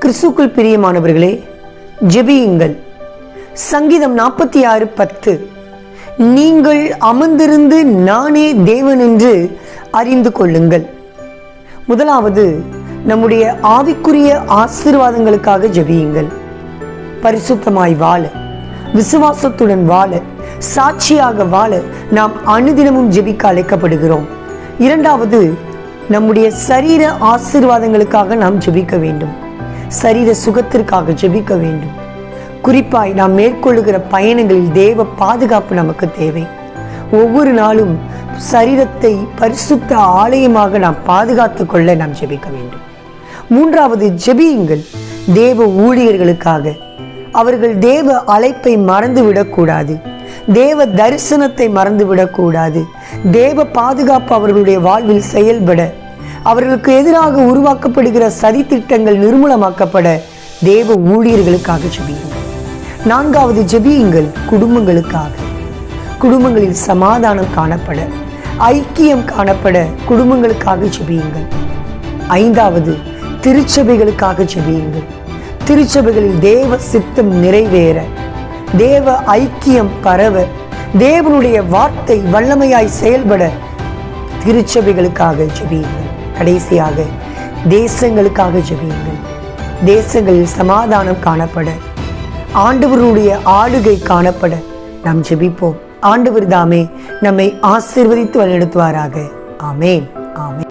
கிறிஸ்துக்குள் பிரியமானவர்களே ஜெபியுங்கள். சங்கீதம் நாற்பத்தி ஆறு பத்து. நீங்கள் அமர்ந்திருந்து நானே தேவன் என்று அறிந்து கொள்ளுங்கள். முதலாவது நம்முடைய ஆவிக்குரிய ஆசீர்வாதங்களுக்காக ஜெபியுங்கள். பரிசுத்தமாய் வாழ விசுவாசத்துடன் வாழ சாட்சியாக வாழ நாம் அனுதினமும் ஜெபிக்க அழைக்கப்படுகிறோம். இரண்டாவது நம்முடைய சரீர ஆசீர்வாதங்களுக்காக நாம் ஜெபிக்க வேண்டும். சரீர சுகத்திற்காக ஜெபிக்க வேண்டும். குறிப்பாய் நாம் மேற்கொள்ளுகிற பயணங்களில் தேவ பாதுகாப்பு நமக்கு தேவை. ஒவ்வொரு நாளும் சரீரத்தை பரிசுத்த ஆலயமாக நாம் பாதுகாத்து கொள்ள நாம் ஜெபிக்க வேண்டும். மூன்றாவது ஜெபியுங்கள். தேவ ஊழியர்களுக்காக. அவர்கள் தேவ அழைப்பை மறந்து விடக்கூடாது தேவ தரிசனத்தை மறந்து விடக்கூடாது தேவ பாதுகாப்பு அவர்களுடைய வாழ்வில் செயல்பட அவர்களுக்கு எதிராக உருவாக்கப்படுகிற சதி திட்டங்கள் நிர்மூலமாக்கப்பட தேவ ஊழியர்களுக்காக ஜெபியுங்கள். நான்காவது ஜெபியுங்கள் குடும்பங்களுக்காக. குடும்பங்களில் சமாதானம் காணப்பட ஐக்கியம் காணப்பட குடும்பங்களுக்காக ஜெபியுங்கள். ஐந்தாவது திருச்சபைகளுக்காக ஜெபியுங்கள். திருச்சபைகளில் தேவ சித்தம் நிறைவேற தேவ ஐக்கியம் பரவ தேவனுடைய வார்த்தை வல்லமையாய் செயல்பட திருச்சபைகளுக்காக ஜெபியுங்கள். கடைசியாக தேசங்களுக்காக ஜெபியுங்கள். தேசங்களில் சமாதானம் காணப்பட ஆண்டவருடைய ஆளுகை காணப்பட நாம் ஜெபிப்போம். ஆண்டவர் தாமே நம்மை ஆசிர்வதித்து வழிநடத்துவாராக. ஆமேன். ஆமேன்.